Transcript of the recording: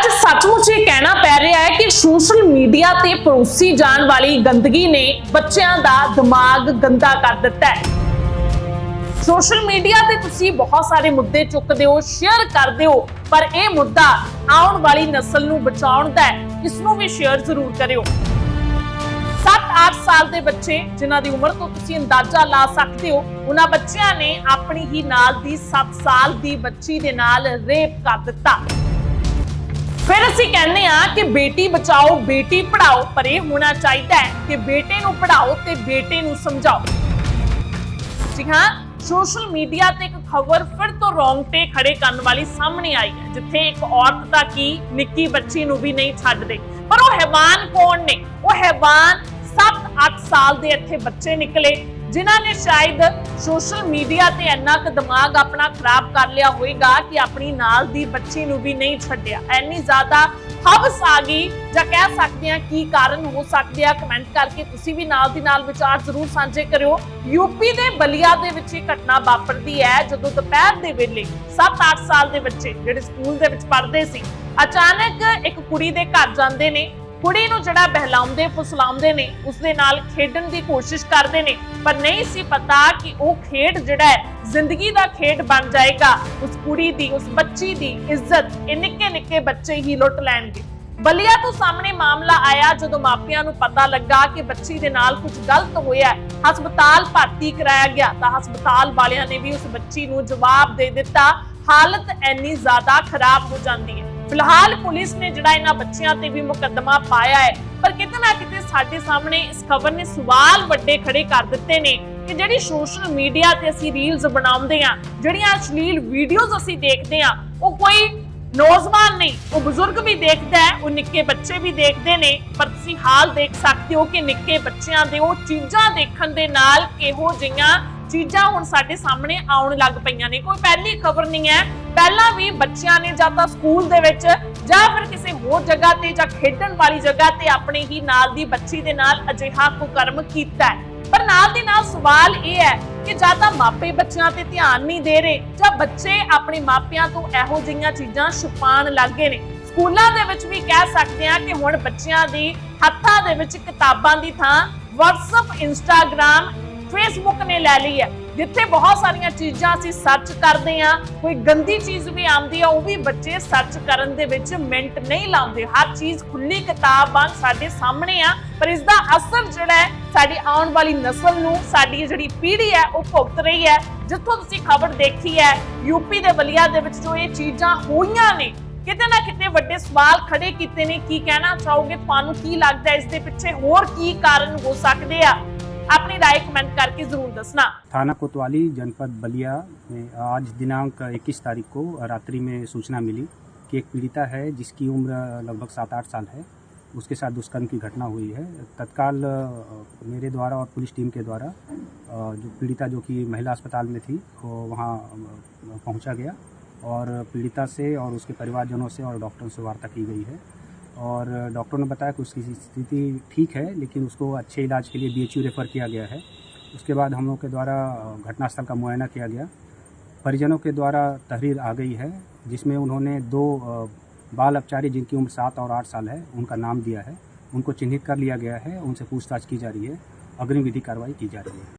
ਅੱਜ ਸੱਚਮੁੱਚ ਇਹ ਕਹਿਣਾ ਪੈ ਰਿਹਾ ਹੈ ਕਿ ਸੋਸ਼ਲ ਮੀਡੀਆ ਤੇ ਪਰੋਸੀ ਜਾਣ ਵਾਲੀ ਗੰਦਗੀ ਨੇ ਬੱਚਿਆਂ ਦਾ ਦਿਮਾਗ ਗੰਦਾ ਕਰ ਦਿੱਤਾ ਹੈ। ਸੋਸ਼ਲ ਮੀਡੀਆ ਤੇ ਤੁਸੀਂ ਬਹੁਤ ਸਾਰੇ ਮੁੱਦੇ ਚੁੱਕਦੇ ਹੋ, ਸ਼ੇਅਰ ਕਰਦੇ ਹੋ, ਪਰ ਇਹ ਮੁੱਦਾ ਆਉਣ ਵਾਲੀ ਨਸਲ ਨੂੰ ਬਚਾਉਣ ਦਾ ਹੈ। ਇਸ ਨੂੰ ਵੀ ਸ਼ੇਅਰ ਜ਼ਰੂਰ ਕਰਿਓ। 7-8 ਸਾਲ ਦੇ ਬੱਚੇ ਜਿਨ੍ਹਾਂ ਦੀ ਉਮਰ ਤੋਂ ਤੁਸੀਂ ਅੰਦਾਜ਼ਾ ਲਾ ਸਕਦੇ ਹੋ, ਉਹਨਾਂ ਬੱਚਿਆਂ ਨੇ ਆਪਣੀ ਹੀ ਨਾਲ ਦੀ 7 ਸਾਲ ਦੀ ਬੱਚੀ ਦੇ ਨਾਲ ਰੇਪ ਕਰ ਦਿੱਤਾ। ਫਿਰ ਅਸੀਂ ਕਹਿੰਦੇ ਆ ਕਿ ਬੇਟੀ ਬਚਾਓ, ਬੇਟੀ ਪੜਾਓ ਪਰ ਇਹ ਹੋਣਾ ਚਾਹੀਦਾ ਹੈ ਕਿ ਬੇਟੇ ਨੂੰ ਪੜਾਓ ਤੇ ਬੇਟੇ ਨੂੰ ਸਮਝਾਓ। ਜੀ ਹਾਂ ਸੋਸ਼ਲ ਮੀਡੀਆ ਤੇ ਇੱਕ ਖਬਰ ਫਿਰ ਤੋਂ ਰੌਂਗਟੇ ਖੜੇ ਕਰਨ ਵਾਲੀ ਸਾਹਮਣੇ ਆਈ ਹੈ, ਜਿੱਥੇ ਇੱਕ ਔਰਤ ਦਾ ਕੀ, ਨਿੱਕੀ ਬੱਚੀ ਨੂੰ ਵੀ ਨਹੀਂ ਛੱਡਦੇ। ਪਰ ਉਹ ਹੈਵਾਨ ਕੌਣ ਨੇ? ਉਹ ਹੈਵਾਨ 7-8 ਸਾਲ ਦੇ ਇੱਥੇ ਬੱਚੇ ਨਿਕਲੇ। ਜਿਨ੍ਹਾਂ ਨੇ ਸ਼ਾਇਦ ਸੋਸ਼ਲ ਮੀਡੀਆ ਤੇ ਇੰਨਾ ਕੁ ਦਿਮਾਗ ਆਪਣਾ ਖਰਾਬ ਕਰ ਲਿਆ ਹੋਵੇਗਾ ਕਿ ਆਪਣੀ ਨਾਲ ਦੀ ਬੱਚੀ ਨੂੰ ਵੀ ਨਹੀਂ ਛੱਡਿਆ। ਐਨੀ ਜ਼ਿਆਦਾ ਹਵਸ ਆ ਗਈ ਜਾਂ ਕਹਿ ਸਕਦੇ ਆ ਕੀ ਕਾਰਨ ਹੋ ਸਕਦੇ ਆ ਕਮੈਂਟ ਕਰਕੇ ਤੁਸੀਂ ਵੀ ਨਾਲ ਦੀ ਨਾਲ ਵਿਚਾਰ ਜ਼ਰੂਰ ਸਾਂਝੇ ਕਰਿਓ। ਯੂਪੀ ਦੇ ਬਲੀਆ ਦੇ ਵਿੱਚ ਇਹ ਘਟਨਾ ਵਾਪਰਦੀ ਹੈ ਜਦੋਂ ਦੁਪਹਿਰ ਦੇ ਵੇਲੇ 7-8 ਸਾਲ ਦੇ ਬੱਚੇ ਜਿਹੜੇ ਸਕੂਲ ਦੇ ਵਿੱਚ ਪੜ੍ਹਦੇ ਸੀ, ਅਚਾਨਕ ਇੱਕ ਕੁੜੀ ਦੇ ਘਰ ਜਾਂਦੇ ਨੇ ਕੁੜੀ ਨੂੰ ਜਿਹੜਾ ਬਹਿਲਾਉਂਦੇ, ਫੁਸਲਾਉਂਦੇ ਨੇ, ਉਸਦੇ ਨਾਲ ਖੇਡਣ ਦੀ ਕੋਸ਼ਿਸ਼ ਕਰਦੇ ਨੇ। ਪਰ ਨਹੀਂ ਸੀ ਪਤਾ ਕਿ ਉਹ ਖੇਡ ਜਿਹੜਾ ਹੈ, ਜ਼ਿੰਦਗੀ ਦਾ ਖੇਡ ਬਣ ਜਾਏਗਾ। ਉਸ ਕੁੜੀ ਦੀ, ਉਸ ਬੱਚੀ ਦੀ ਇੱਜ਼ਤ ਇਹ ਨਿੱਕੇ ਨਿੱਕੇ ਬੱਚੇ ਹੀ ਲੁੱਟ ਲੈਣਗੇ। ਬਲੀਆ ਤੋਂ ਸਾਹਮਣੇ ਮਾਮਲਾ ਆਇਆ ਜਦੋਂ ਮਾਪਿਆਂ ਨੂੰ ਪਤਾ ਲੱਗਾ ਕਿ ਬੱਚੀ ਦੇ ਨਾਲ ਕੁਝ ਗਲਤ ਹੋਇਆ ਹਸਪਤਾਲ ਭਰਤੀ ਕਰਾਇਆ ਗਿਆ ਤਾਂ ਹਸਪਤਾਲ ਵਾਲਿਆਂ ਨੇ ਵੀ ਉਸ ਬੱਚੀ ਨੂੰ ਜਵਾਬ ਦੇ ਦਿੱਤਾ। ਹਾਲਤ ਇੰਨੀ ਜ਼ਿਆਦਾ ਖਰਾਬ ਹੋ ਜਾਂਦੀ ਹੈ। ਫਿਲਹਾਲ ਪੁਲਿਸ ਨੇ ਜਿਹੜਾ ਇਹਨਾਂ ਬੱਚਿਆਂ ਤੇ ਵੀ ਮੁਕੱਦਮਾ ਪਾਇਆ ਹੈ, ਪਰ ਕਿਤੇ ਨਾ ਕਿਤੇ ਸਾਡੇ ਸਾਹਮਣੇ ਇਸ ਖਬਰ ਨੇ ਸਵਾਲ ਵੱਡੇ ਖੜੇ ਕਰ ਦਿੱਤੇ ਨੇ ਕਿ ਜਿਹੜੀ ਸੋਸ਼ਲ ਮੀਡੀਆ ਤੇ ਅਸੀਂ ਰੀਲਸ ਬਣਾਉਂਦੇ ਆ ਜਿਹੜੀਆਂ ਅਸ਼ਲੀਲ ਵੀਡੀਓਜ਼ ਅਸੀਂ ਦੇਖਦੇ ਆ ਉਹ ਕੋਈ ਨੌਜਵਾਨ ਨਹੀਂ, ਉਹ ਬਜ਼ੁਰਗ ਵੀ ਦੇਖਦਾ ਹੈ, ਉਹ ਨਿੱਕੇ ਬੱਚੇ ਵੀ ਦੇਖਦੇ ਨੇ, ਪਰ ਤੁਸੀਂ ਹਾਲ ਦੇਖ ਸਕਦੇ ਹੋ ਕਿ ਨਿੱਕੇ ਬੱਚਿਆਂ ਦੇ ਉਹ ਚੀਜ਼ਾਂ ਦੇਖਣ ਦੇ ਨਾਲ ਕਿਹੋ ਜਿਹੀਆਂ ਚੀਜ਼ਾਂ ਹੁਣ ਸਾਡੇ ਸਾਹਮਣੇ ਆਉਣ ਲੱਗ ਪਈਆਂ ਨੇ। ਕੋਈ ਪਹਿਲੀ ਖਬਰ ਨਹੀਂ ਹੈ। ਪਹਿਲਾਂ ਵੀ ਬੱਚਿਆਂ ਨੇ ਜਾਂ ਤਾਂ ਸਕੂਲ ਦੇ ਵਿੱਚ ਜਾਂ ਫਿਰ ਕਿਸੇ ਹੋਰ ਜਗ੍ਹਾ ਤੇ ਜਾਂ ਖੇਡਣ ਵਾਲੀ ਜਗ੍ਹਾ ਤੇ ਆਪਣੇ ਹੀ ਨਾਲ ਦੀ ਬੱਚੀ ਦੇ ਨਾਲ ਅਜਿਹਾ ਕੁਕਰਮ ਕੀਤਾ ਹੈ। ਪਰ ਨਾਲ ਦੀ ਨਾਲ ਸਵਾਲ ਇਹ ਹੈ ਕਿ ਜਾਂ ਤਾਂ ਮਾਪੇ ਬੱਚਿਆਂ ਤੇ ਧਿਆਨ ਨਹੀਂ ਦੇ ਰਹੇ ਜਾਂ ਬੱਚੇ ਆਪਣੇ ਮਾਪਿਆਂ ਤੋਂ ਇਹੋ ਜਿਹੀਆਂ ਚੀਜ਼ਾਂ ਛੁਪਾਉਣ ਲੱਗ ਗਏ ਨੇ। ਸਕੂਲਾਂ ਦੇ ਵਿੱਚ ਵੀ ਕਹਿ ਸਕਦੇ ਹਾਂ ਕਿ ਹੁਣ ਬੱਚਿਆਂ ਦੀ ਹੱਥਾਂ ਦੇ ਵਿੱਚ ਕਿਤਾਬਾਂ ਦੀ ਥਾਂ WhatsApp, Instagram ਫੇਸਬੁੱਕ ਨੇ ਲੈ ਲਈ ਹੈ। ਜਿੱਥੇ ਬਹੁਤ ਸਾਰੀਆਂ ਚੀਜ਼ਾਂ ਅਸੀਂ ਸਰਚ ਕਰਦੇ ਆ ਕੋਈ ਗੰਦੀ ਚੀਜ਼ ਵੀ ਆਉਂਦੀ ਆ, ਉਹ ਵੀ ਬੱਚੇ ਸਰਚ ਕਰਨ ਦੇ ਵਿੱਚ ਮਿੰਟ ਨਹੀਂ ਲਾਉਂਦੇ। ਹਰ ਚੀਜ਼ ਖੁੱਲੀ ਕਿਤਾਬ ਵਾਂਗ ਸਾਡੇ ਸਾਹਮਣੇ ਆ, ਪਰ ਇਸ ਦਾ ਅਸਰ ਜਿਹੜਾ ਹੈ, ਸਾਡੀ ਆਉਣ ਵਾਲੀ ਨਸਲ ਨੂੰ, ਸਾਡੀ ਜਿਹੜੀ ਪੀੜ੍ਹੀ ਹੈ, ਉਹ ਭੁਗਤ ਰਹੀ ਹੈ। ਜਿੱਥੋਂ ਤੁਸੀਂ ਖਬਰ ਦੇਖੀ ਹੈ ਯੂਪੀ ਦੇ ਬਲੀਆ ਦੇ ਵਿੱਚ ਜੋ ਇਹ ਚੀਜ਼ਾਂ ਹੋਈਆਂ ਨੇ, ਕਿਤੇ ਨਾ ਕਿਤੇ ਵੱਡੇ ਸਵਾਲ ਖੜੇ ਕੀਤੇ ਨੇ, ਕੀ ਕਹਿਣਾ ਚਾਹੋਗੇ? ਤੁਹਾਨੂੰ ਕੀ ਲੱਗਦਾ ਹੈ, ਇਸ ਦੇ ਪਿੱਛੇ ਹੋਰ ਕੀ ਕਾਰਨ ਹੋ ਸਕਦੇ ਆ? अपनी राय कमेंट करके ज़रूर दसना। थाना कोतवाली, जनपद बलिया में आज दिनांक 21 तारीख को रात्रि में सूचना मिली कि एक पीड़िता है जिसकी उम्र लगभग सात आठ साल है। उसके साथ दुष्कर्म की घटना हुई है। तत्काल मेरे द्वारा और पुलिस टीम के द्वारा जो पीड़िता जो कि महिला अस्पताल में थी, वो वहाँ पहुँचा गया और पीड़िता से और उसके परिवारजनों से और डॉक्टरों से वार्ता की गई है। और डॉक्टर ने बताया कि उसकी स्थिति ठीक है, लेकिन उसको अच्छे इलाज के लिए बीएचयू रेफ़र किया गया है। उसके बाद हम लोग के द्वारा घटनास्थल का मुआयना किया गया। परिजनों के द्वारा तहरीर आ गई है, जिसमें उन्होंने दो बाल अपचारी जिनकी उम्र सात और आठ साल है, उनका नाम दिया है। उनको चिन्हित कर लिया गया है, उनसे पूछताछ की जा रही है अग्रिम विधि कार्रवाई की जा रही है।